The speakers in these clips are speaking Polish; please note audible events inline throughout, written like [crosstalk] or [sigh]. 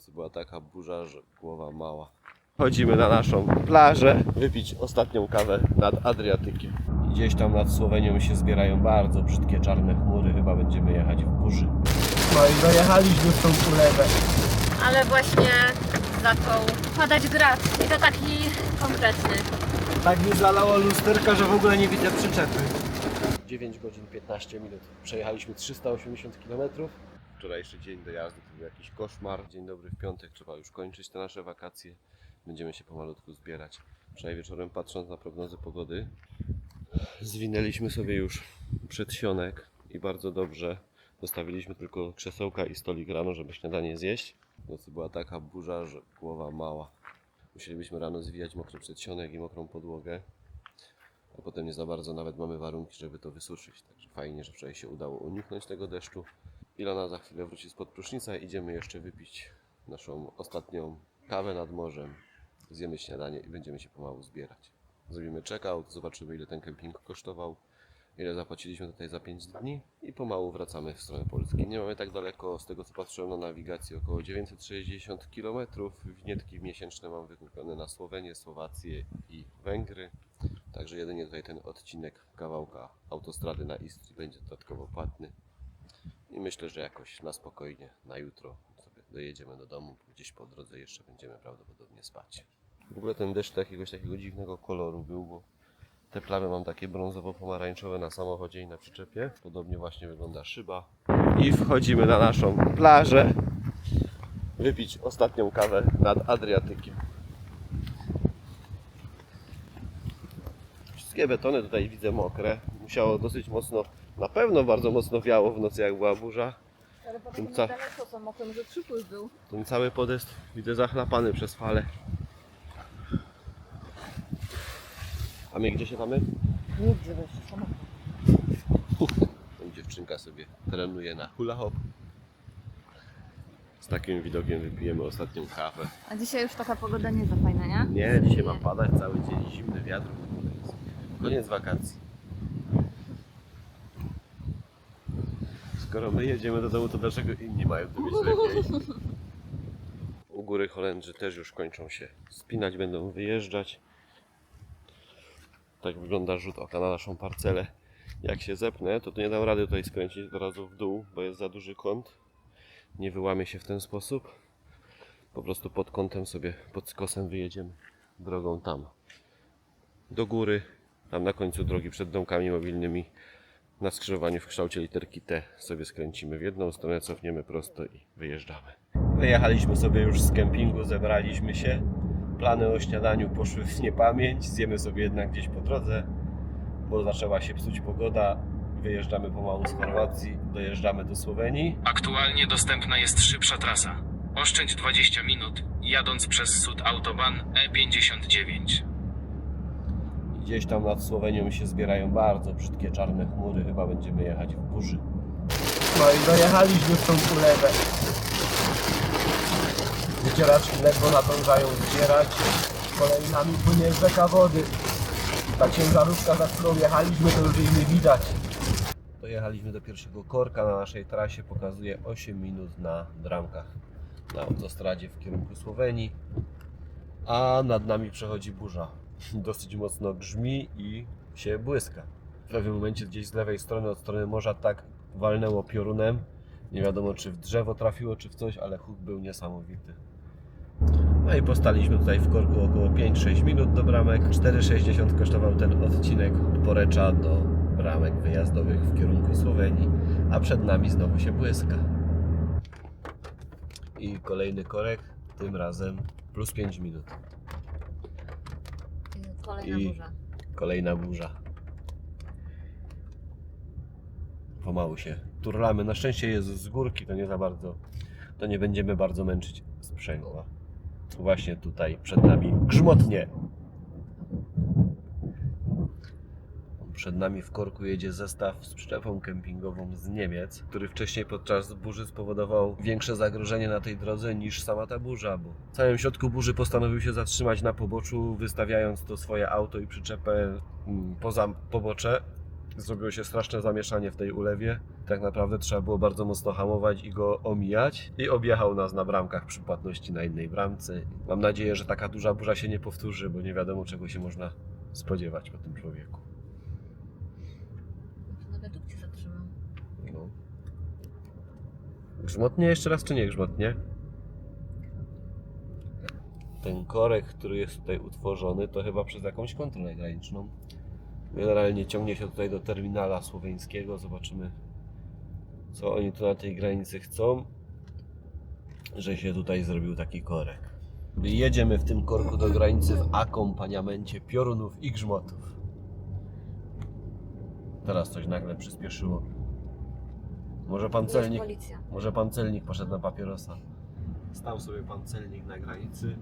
nocy była taka burza, że głowa mała. Chodzimy na naszą plażę, wypić ostatnią kawę nad Adriatykiem. Gdzieś tam nad Słowenią się zbierają bardzo brzydkie czarne chmury, chyba będziemy jechać w burzy. No i dojechaliśmy w tą ulewę. ale właśnie zaczął padać grad i to taki konkretny. Tak mi zalało lusterka, że w ogóle nie widzę przyczepy. 9 godzin 15 minut. Przejechaliśmy 380 km. Wczorajszy dzień dojazdu to był jakiś koszmar. Dzień dobry w piątek, trzeba już kończyć te nasze wakacje. Będziemy się pomalutku zbierać. Wczoraj wieczorem patrząc na prognozy pogody, zwinęliśmy sobie już przedsionek i bardzo dobrze. Zostawiliśmy tylko krzesełka i stolik rano, żeby śniadanie zjeść. Nocy była taka burza, że głowa mała. Musielibyśmy rano zwijać mokry przedsionek i mokrą podłogę a potem nie za bardzo nawet mamy warunki, żeby to wysuszyć. Także fajnie, że wczoraj się udało uniknąć tego deszczu. Ilona za chwilę wróci spod prusznica i idziemy jeszcze wypić naszą ostatnią kawę nad morzem. Zjemy śniadanie i będziemy się pomału zbierać. Zrobimy check-out, zobaczymy ile ten kemping kosztował, ile zapłaciliśmy tutaj za 5 dni i pomału wracamy w stronę Polski. Nie mamy tak daleko, z tego co patrzyłem na nawigacji, około 960 km. Winietki miesięczne mam wykupione na Słowenię, Słowację i Węgry. Także jedynie tutaj ten odcinek kawałka autostrady na Istrii będzie dodatkowo płatny. I myślę, że jakoś na spokojnie, na jutro sobie dojedziemy do domu. Gdzieś po drodze jeszcze będziemy prawdopodobnie spać. W ogóle ten deszcz jakiegoś takiego dziwnego koloru był, bo te plamy mam takie brązowo-pomarańczowe na samochodzie i na przyczepie. Podobnie właśnie wygląda szyba. I wchodzimy na naszą plażę. Wypić ostatnią kawę nad Adriatykiem. Wszystkie betony tutaj widzę mokre. Musiało dosyć mocno, na pewno bardzo mocno wiało w nocy jak była burza. Ale potem Tym ca- daleko tym, że przypływ był. Ten cały podest widzę zachlapany przez fale. A my gdzie się mamy? Nigdzie weź, samochód. Tam dziewczynka sobie trenuje na hula hop. Z takim widokiem wypijemy ostatnią kawę. A dzisiaj już taka pogoda nie za fajna, nie? Nie, dzisiaj ma padać cały dzień, zimny wiatr. Koniec wakacji. Skoro my jedziemy do domu, to dlaczego inni mają to mieć lepiej? U góry Holendrzy też już kończą się spinać, będą wyjeżdżać. Tak wygląda rzut oka na naszą parcelę. Jak się zepnę, to nie dam rady tutaj skręcić od razu w dół, bo jest za duży kąt. Nie wyłamie się w ten sposób. Po prostu pod kątem sobie, pod skosem wyjedziemy drogą tam. Do góry, tam na końcu drogi przed domkami mobilnymi. Na skrzyżowaniu w kształcie literki T sobie skręcimy w jedną stronę, cofniemy prosto i wyjeżdżamy. Wyjechaliśmy sobie już z kempingu, zebraliśmy się. Plany o śniadaniu poszły w niepamięć. Zjemy sobie jednak gdzieś po drodze, bo zaczęła się psuć pogoda. Wyjeżdżamy pomału z Chorwacji, dojeżdżamy do Słowenii. Aktualnie dostępna jest szybsza trasa. Oszczędź 20 minut, jadąc przez Sud Autobahn E E59. Gdzieś tam nad Słowenią się zbierają bardzo brzydkie czarne chmury. Chyba będziemy jechać w burzy. No i dojechaliśmy w tą ulewę. Wycieraczki ledwo nadążają zbierać. Kolejnami płynie rzeka wody. Ta ciężarówka, za którą jechaliśmy, to już jej nie widać. Dojechaliśmy do pierwszego korka na naszej trasie. Pokazuje 8 minut na dramkach na autostradzie w kierunku Słowenii. A nad nami przechodzi burza. [laughs] Dosyć mocno grzmi i się błyska. W pewnym momencie gdzieś z lewej strony, od strony morza, tak walnęło piorunem. Nie wiadomo, czy w drzewo trafiło, czy w coś, ale huk był niesamowity. No i postaliśmy tutaj w korku około 5-6 minut do bramek. 4,60 kosztował ten odcinek od Porecza do bramek wyjazdowych w kierunku Słowenii, a przed nami znowu się błyska. I kolejny korek, tym razem plus 5 minut. Kolejna I- burza. Kolejna burza. Pomału się turlamy. Na szczęście jest z górki, to nie za bardzo, to nie będziemy bardzo męczyć sprzęgła. Właśnie tutaj przed nami grzmotnie. Przed nami w korku jedzie zestaw z przyczepą kempingową z Niemiec, który wcześniej podczas burzy spowodował większe zagrożenie na tej drodze niż sama ta burza, bo w samym środku burzy postanowił się zatrzymać na poboczu, wystawiając to swoje auto i przyczepę mm, poza pobocze. Zrobiło się straszne zamieszanie w tej ulewie. Tak naprawdę trzeba było bardzo mocno hamować i go omijać. I objechał nas na bramkach przy płatności na innej bramce. Mam nadzieję, że taka duża burza się nie powtórzy, bo nie wiadomo czego się można spodziewać po tym człowieku. Na redukcji zatrzymał. No. Grzmotnie jeszcze raz, czy nie grzmotnie? Ten korek, który jest tutaj utworzony, to chyba przez jakąś kontrolę graniczną. Generalnie ciągnie się tutaj do terminala słoweńskiego. Zobaczymy, co oni tu na tej granicy chcą, że się tutaj zrobił taki korek. Jedziemy w tym korku do granicy w akompaniamencie piorunów i grzmotów. Teraz coś nagle przyspieszyło. Może pan celnik, policja. może pan celnik poszedł na papierosa. Stał sobie pan celnik na granicy.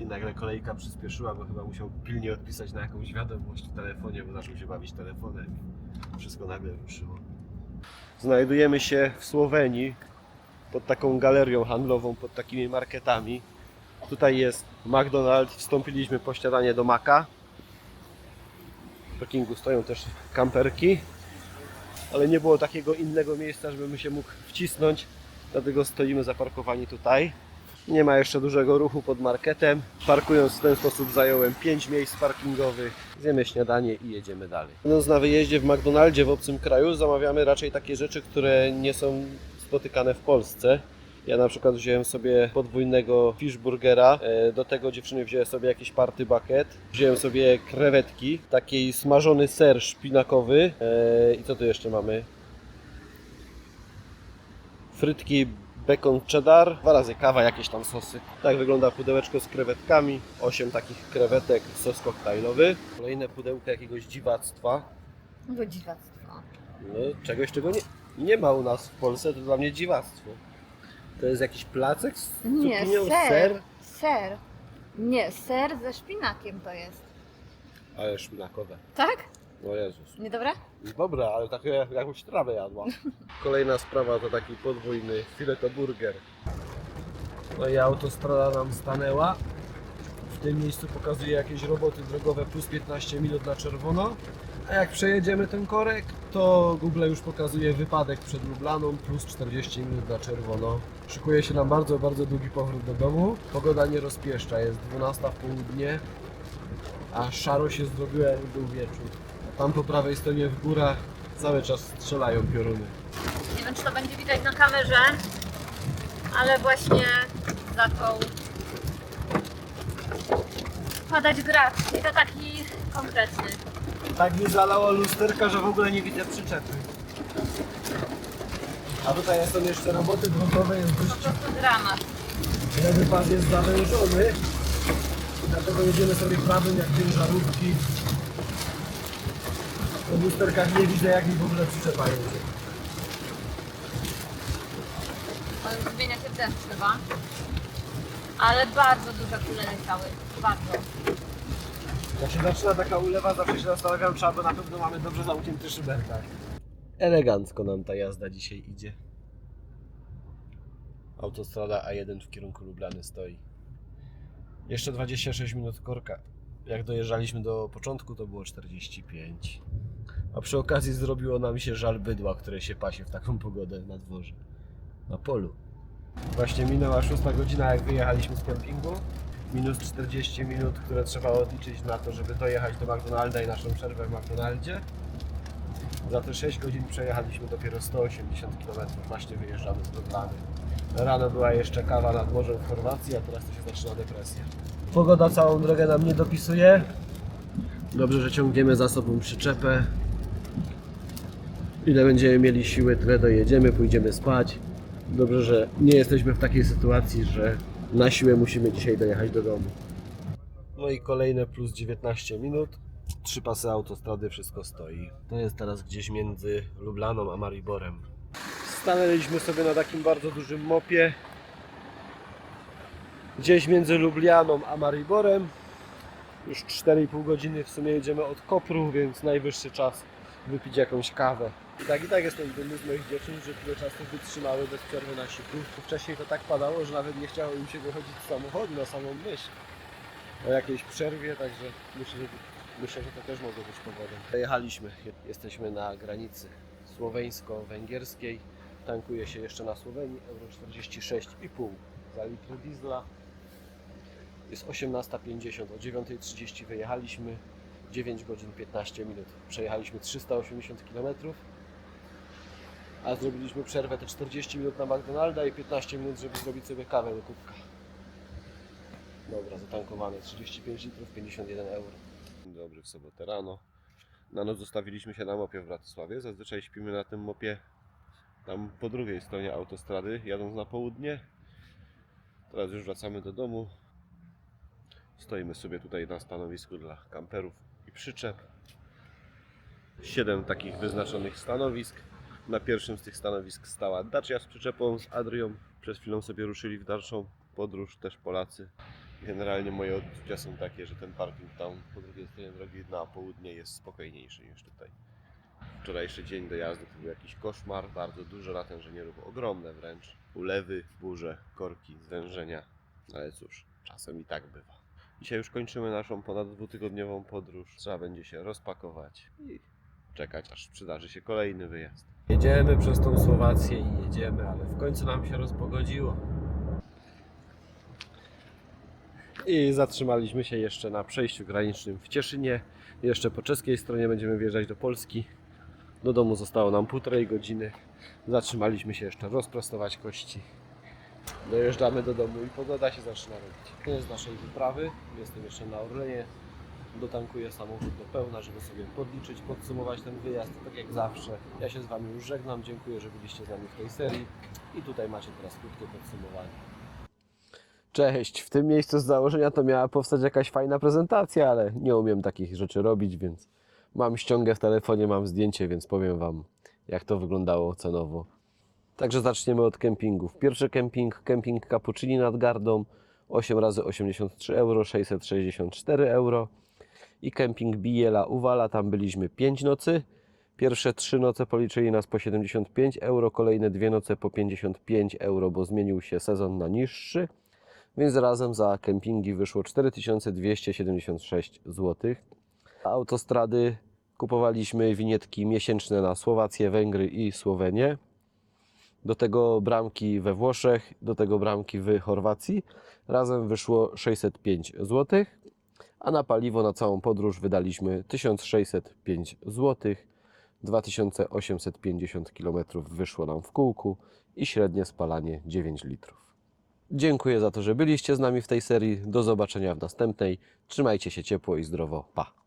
I nagle kolejka przyspieszyła, bo chyba musiał pilnie odpisać na jakąś wiadomość w telefonie, bo zaczął się bawić telefonem i wszystko nagle ruszyło. Znajdujemy się w Słowenii pod taką galerią handlową, pod takimi marketami. Tutaj jest McDonald's, wstąpiliśmy po śniadanie do Maka. W parkingu stoją też kamperki ale nie było takiego innego miejsca, żebym się mógł wcisnąć, dlatego stoimy zaparkowani tutaj. Nie ma jeszcze dużego ruchu pod marketem. Parkując w ten sposób zająłem 5 miejsc parkingowych. Zjemy śniadanie i jedziemy dalej. Będąc na wyjeździe w McDonaldzie w obcym kraju, zamawiamy raczej takie rzeczy, które nie są spotykane w Polsce. Ja na przykład wziąłem sobie podwójnego fishburgera, e, do tego dziewczyny wzięły sobie jakiś party bucket, wziąłem sobie krewetki, taki smażony ser szpinakowy e, i co tu jeszcze mamy? Frytki bacon cheddar, dwa razy kawa, jakieś tam sosy. Tak wygląda pudełeczko z krewetkami, 8 takich krewetek, sos koktajlowy. Kolejne pudełko jakiegoś dziwactwa, No dziwactwo. no, czegoś czego nie, nie ma u nas w Polsce, to dla mnie dziwactwo. To jest jakiś placek z Nie, cukinią, ser. Ser. Nie, ser ze szpinakiem to jest. Ale szpinakowe. Tak? O Jezus. Niedobre? Dobra, ale takie jakąś trawę jadła. Kolejna sprawa to taki podwójny filetoburger. No i autostrada nam stanęła. W tym miejscu pokazuje jakieś roboty drogowe plus 15 minut na czerwono. A jak przejedziemy ten korek, to Google już pokazuje wypadek przed Lublaną plus 40 minut na czerwono. Szykuje się nam bardzo, bardzo długi powrót do domu. Pogoda nie rozpieszcza, jest 12 w południe, a szaro się zrobiło jak był wieczór. Tam po prawej stronie w górach cały czas strzelają pioruny. Nie wiem, czy to będzie widać na kamerze, ale właśnie zaczął padać grad. I to taki konkretny. Tak mi zalało lusterka, że w ogóle nie widzę przyczepy. A tutaj są jeszcze roboty drogowe, jest Po dość prostu dramat. lewy pas jest zawężony. Dlatego jedziemy sobie prawym jak ciężarówki. W lusterkach nie widzę jak mi w ogóle przyczepa jedzie. On zmienia się w deszcz chyba. Ale bardzo duże kule leciały. Bardzo. Jak się zaczyna taka ulewa, zawsze się zastanawiam, czy albo na pewno mamy dobrze zamknięty szyberkach. Elegancko nam ta jazda dzisiaj idzie. Autostrada A1 w kierunku Lublany stoi. Jeszcze 26 minut korka. Jak dojeżdżaliśmy do początku, to było 45. A przy okazji zrobiło nam się żal bydła, które się pasie w taką pogodę na dworze. Na polu. Właśnie minęła 6 godzina, jak wyjechaliśmy z kempingu. Minus 40 minut, które trzeba odliczyć na to, żeby dojechać do McDonalda i naszą przerwę w McDonaldzie. Za te 6 godzin przejechaliśmy dopiero 180 km. Właśnie wyjeżdżamy z Lublany. Rano była jeszcze kawa nad morzem w Chorwacji, a teraz to się zaczyna depresja. Pogoda całą drogę nam nie dopisuje. Dobrze, że ciągniemy za sobą przyczepę. Ile będziemy mieli siły, tyle dojedziemy, pójdziemy spać. Dobrze, że nie jesteśmy w takiej sytuacji, że na siłę musimy dzisiaj dojechać do domu. No i kolejne plus 19 minut. Trzy pasy autostrady, wszystko stoi. To jest teraz gdzieś między Lublaną a Mariborem. Stanęliśmy sobie na takim bardzo dużym mopie. Gdzieś między Lublianą a Mariborem. Już 4,5 godziny w sumie jedziemy od Kopru, więc najwyższy czas wypić jakąś kawę. I tak i tak jestem dumny z moich dziewczyn, że tyle czasu wytrzymały bez przerwy na siku. Wcześniej to tak padało, że nawet nie chciało im się wychodzić z samochodu na samą myśl o jakiejś przerwie, także muszę Myślę, że to też mogło być powodem. Jechaliśmy, jesteśmy na granicy słoweńsko-węgierskiej. Tankuje się jeszcze na Słowenii, euro 46,5 za litr diesla. Jest 18.50, o 9.30 wyjechaliśmy, 9 godzin 15 minut. Przejechaliśmy 380 km, a zrobiliśmy przerwę te 40 minut na McDonalda i 15 minut, żeby zrobić sobie kawę do kubka. Dobra, zatankowane 35 litrów, 51 euro. Dzień dobry, w sobotę rano. Na noc zostawiliśmy się na mopie w Bratysławie. Zazwyczaj śpimy na tym mopie tam po drugiej stronie autostrady, jadąc na południe. Teraz już wracamy do domu. Stoimy sobie tutaj na stanowisku dla kamperów przyczep. Siedem takich wyznaczonych stanowisk. Na pierwszym z tych stanowisk stała Dacia z przyczepą z Adrią. Przed chwilą sobie ruszyli w dalszą podróż też Polacy. Generalnie moje odczucia są takie, że ten parking tam po drugiej stronie drogi na południe jest spokojniejszy niż tutaj. Wczorajszy dzień dojazdu to był jakiś koszmar, bardzo dużo natężenie ogromne wręcz. Ulewy, burze, korki, zwężenia. Ale cóż, czasem i tak bywa. Dzisiaj już kończymy naszą ponad dwutygodniową podróż. Trzeba będzie się rozpakować i czekać, aż przydarzy się kolejny wyjazd. Jedziemy przez tą Słowację i jedziemy, ale w końcu nam się rozpogodziło. I zatrzymaliśmy się jeszcze na przejściu granicznym w Cieszynie. Jeszcze po czeskiej stronie będziemy wjeżdżać do Polski. Do domu zostało nam półtorej godziny. Zatrzymaliśmy się jeszcze rozprostować kości. Dojeżdżamy do domu i pogoda się zaczyna robić. Koniec naszej wyprawy. Jestem jeszcze na Orlenie. Dotankuję samochód do pełna, żeby sobie podliczyć, podsumować ten wyjazd, tak jak zawsze. Ja się z Wami już żegnam. Dziękuję, że byliście z nami w tej serii. I tutaj macie teraz krótkie podsumowanie. Cześć, w tym miejscu z założenia to miała powstać jakaś fajna prezentacja, ale nie umiem takich rzeczy robić, więc mam ściągę w telefonie, mam zdjęcie, więc powiem Wam, jak to wyglądało cenowo. Także zaczniemy od kempingów. Pierwszy kemping, kemping Cappuccini nad Gardą, 8 razy 83 euro, 664 euro. I kemping Biela Uwala, tam byliśmy 5 nocy. Pierwsze 3 noce policzyli nas po 75 euro, kolejne dwie noce po 55 euro, bo zmienił się sezon na niższy więc razem za kempingi wyszło 4276 zł. Autostrady kupowaliśmy winietki miesięczne na Słowację, Węgry i Słowenię. Do tego bramki we Włoszech, do tego bramki w Chorwacji. Razem wyszło 605 zł, a na paliwo na całą podróż wydaliśmy 1605 zł. 2850 km wyszło nam w kółku i średnie spalanie 9 litrów. Dziękuję za to, że byliście z nami w tej serii. Do zobaczenia w następnej. Trzymajcie się ciepło i zdrowo. Pa!